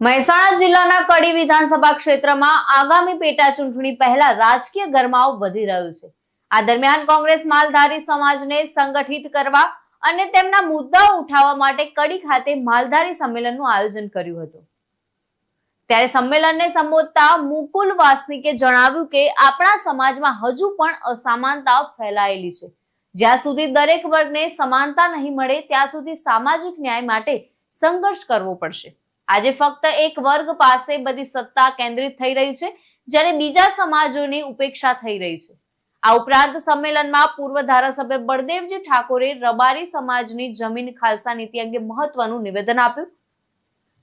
મહેસાણા જિલ્લાના કડી વિધાનસભા ક્ષેત્રમાં આગામી પેટા ચૂંટણી પહેલા રાજકીય ગરમાવો વધી રહ્યો છે. આ દરમિયાન કોંગ્રેસ માલધારી સમાજને સંગઠિત કરવા અને તેમના મુદ્દાઓ ઉઠાવવા માટે કડી ખાતે માલધારી સંમેલનનું આયોજન કર્યું હતું. ત્યારે સંમેલનને સંબોધતા મુકુલ વાસનિકે જણાવ્યું કે આપણા સમાજમાં હજુ પણ અસમાનતા ફેલાયેલી છે. જ્યાં સુધી દરેક વર્ગને સમાનતા નહીં મળે, ત્યાં સુધી સામાજિક ન્યાય માટે સંઘર્ષ કરવો પડશે. આજે ફક્ત એક વર્ગ પાસે બધી સત્તા કેન્દ્રિત થઈ રહી છે, જ્યારે બીજા સમાજોની ઉપેક્ષા થઈ રહી છે. આ ઉપરાંત સંમેલનમાં પૂર્વ ધારાસભ્ય બળદેવજી ઠાકોરે રબારી સમાજની જમીન ખાલસા નીતિ અંગે મહત્વનું નિવેદન આપ્યું.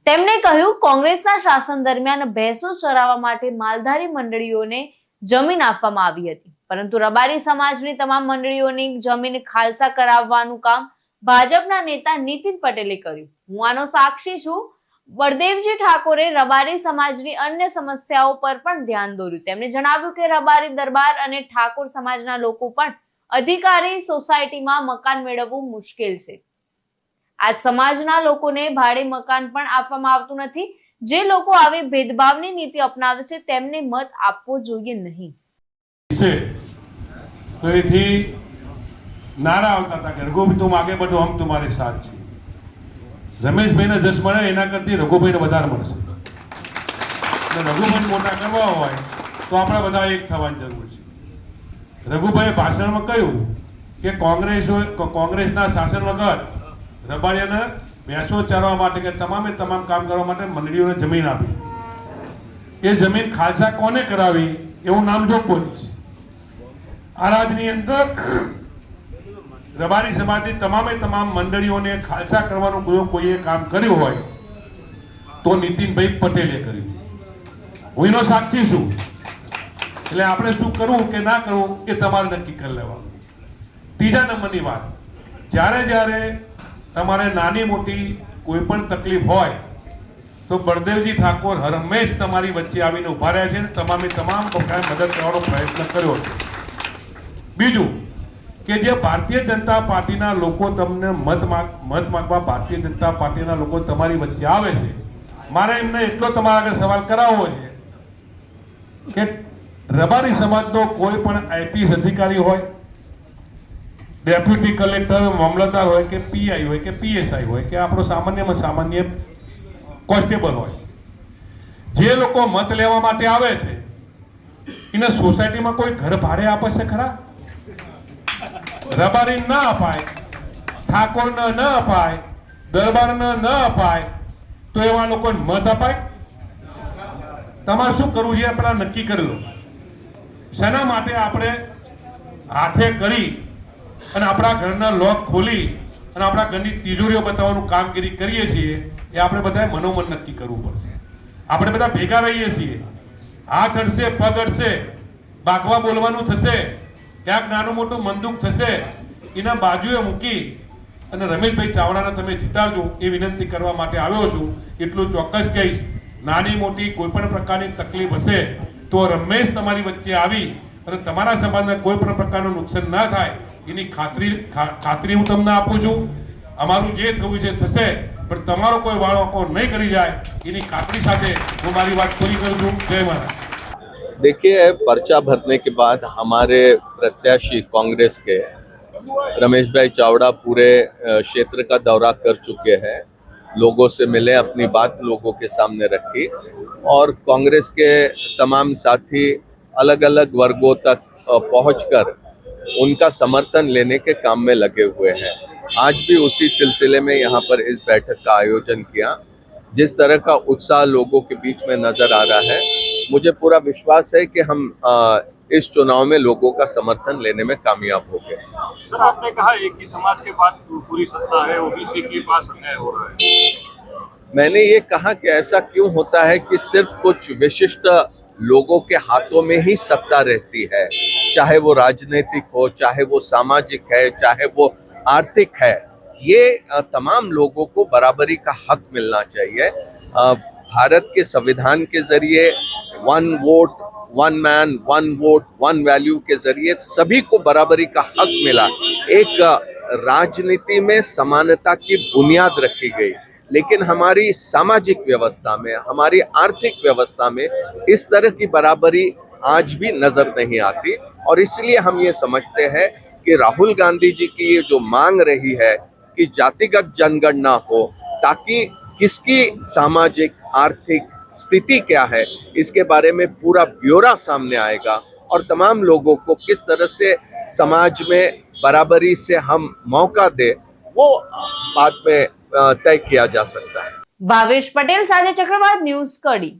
તેમણે કહ્યું, કોંગ્રેસના શાસન દરમિયાન ભેંસો ચરાવવા માટે માલધારી મંડળીઓને જમીન આપવામાં આવી હતી. પરંતુ રબારી સમાજની તમામ મંડળીઓની જમીન ખાલસા કરાવવાનું કામ ભાજપના નેતા નીતિન પટેલે કર્યું. હું આનો સાક્ષી છું બળદેવજી ઠાકોરે રબારી સમાજની અન્ય સમસ્યાઓ પર પણ ધ્યાન દોર્યું. તેમણે જણાવ્યું કે રબારી દરબાર અને ઠાકોર સમાજના લોકો પણ અધિકારી સોસાયટીમાં મકાન મેળવવું મુશ્કેલ છે. આ સમાજના લોકોને ભાડે મકાન પણ આપવામાં આવતું નથી. જે લોકો આવી ભેદભાવની નીતિ અપનાવે છે, તેમને મત આપવો જોઈએ નહીં. નારા આવતા હતા. કે રઘુભી તું આગે બધું હમ તમારે સાથ છે. રમેશભાઈને જસ મળે, એના કરતી રઘુભાઈને વધારે મળશે રઘુભાઈ મોટા કરવા હોય, તો આપણે બધા એક થવાની જરૂર છે. રઘુભાઈએ ભાષણમાં કહ્યું કે કોંગ્રેસ કોંગ્રેસના શાસન વગર રબાડિયાને ભેંસો ચારવા માટે કે તમામે તમામ કામ કરવા માટે મંડળીઓને જમીન આપી. એ જમીન ખાલસા કોને કરાવી? એવું નામ જો બોલીશ આ રાજની અંદર રબારી સમાજની તમામે તમામ મંડળીઓને ખાલસા કરવાનું જો કોઈએ કામ કર્યું હોય, તો નીતિનભાઈ પટેલે કર્યું. હું એનો સાક્ષી છું એટલે આપણે શું કરવું કે ના કરવું એ તમારે નક્કી કરી લેવાનું. ત્રીજા નંબરની વાત, જ્યારે જ્યારે તમારે નાની મોટી કોઈ પણ તકલીફ હોય, તો બળદેવજી ઠાકોર હર હંમેશ તમારી વચ્ચે આવીને ઊભા રહ્યા છે તમામે તમામ પ્રકારે મદદ કરવાનો પ્રયત્ન કર્યો છે. બીજું કે જે ભારતીય જનતા પાર્ટીના લોકો તમને મત માંગ, મત માંગવા ભારતીય જનતા પાર્ટીના લોકો તમારી વચ્ચે આવે છે, મારે એમને એટલો તમારા આગળ સવાલ કરાવવો છે કે રબારી સમાજનો કોઈ પણ આઈપીએસ અધિકારી હોય, ડેપ્યુટી કલેક્ટર, મામલતદાર હોય કે પીઆઈ હોય કે પીએસઆઈ હોય કે આપણો સામાન્યમાં સામાન્ય કોન્સ્ટેબલ હોય, જે લોકો મત લેવા માટે આવે છે, એને સોસાયટીમાં કોઈ ઘર ભાડે આપે છે ખરા? રબારી ન અપાય, ઠાકોરને ન અપાય, દરબારને ન અપાય, તો એવા લોકોને મત અપાય? તમારે શું કરવું છે પેલા નક્કી કરી લો. શેના માટે આપણે હાથે કરી અને આપણા ઘરના લોક ખોલી અને આપણા ઘરની તિજોરીઓ બતાવવાનું કામગીરી કરીએ છીએ, એ આપણે બધાએ મનોમન નક્કી કરવું પડશે. આપણે બધા ભેગા રહીએ છીએ. હાથ અડશે, પગ અડશે બાગવા બોલવાનું થશે ક્યાંક નાનું મોટું મંદુક થશે, એના બાજુએ મૂકી અને રમેશભાઈ ચાવડાને તમે જીતાડજો એ વિનંતી કરવા માટે આવ્યો છું. એટલું ચોક્કસ કહીશ, નાની મોટી કોઈ પણ પ્રકારની તકલીફ હશે તો રમેશ તમારી વચ્ચે આવી અને તમારા સમાજને કોઈ પણ પ્રકારનું નુકસાન ના થાય એની ખાતરી ખાતરી હું તમને આપું છું. અમારું જે થવું છે થશે, પણ તમારો કોઈ વાળો નહીં કરી જાય એની ખાતરી સાથે હું મારી વાત પૂરી કરું છું. જય મહારાજ देखिए, पर्चा भरने के बाद हमारे प्रत्याशी कांग्रेस के रमेश भाई चावड़ा पूरे क्षेत्र का दौरा कर चुके हैं। लोगों से मिले, अपनी बात लोगों के सामने रखी और कांग्रेस के तमाम साथी अलग अलग वर्गों तक पहुंचकर उनका समर्थन लेने के काम में लगे हुए हैं। आज भी उसी सिलसिले में यहाँ पर इस बैठक का आयोजन किया, जिस तरह का उत्साह लोगों के बीच में नज़र आ रहा है। मुझे पूरा विश्वास है कि हम अ, इस चुनाव में लोगों का समर्थन लेने में कामयाब हो गए। सर आपने कहा एक ही समाज के पास पूरी सत्ता है ओबीसी के पास अन्याय हो रहा है। मैंने ये कहा कि ऐसा क्यों होता है कि सिर्फ़ कुछ विशिष्ट लोगों के हाथों में ही सत्ता रहती है। चाहे वो राजनीतिक हो चाहे वो सामाजिक है चाहे वो आर्थिक है ये तमाम लोगों को बराबरी का हक मिलना चाहिए। भारत के संविधान के ज़रिए one vote one man one vote one value के ज़रिए सभी को बराबरी का हक मिला। एक राजनीति में समानता की बुनियाद रखी गई। लेकिन हमारी सामाजिक व्यवस्था में, हमारी आर्थिक व्यवस्था में इस तरह की बराबरी आज भी नज़र नहीं आती। और इसलिए हम ये समझते हैं कि राहुल गांधी जी की ये जो मांग रही है कि जातिगत जनगणना हो, ताकि किसकी सामाजिक आर्थिक स्थिति क्या है, इसके बारे में पूरा ब्यौरा सामने आएगा और तमाम लोगों को किस तरह से समाज में बराबरी से हम मौका दे, वो बाद में तय किया जा सकता है। भावेश पटेल साझे चक्रवात, न्यूज़ कड़ी।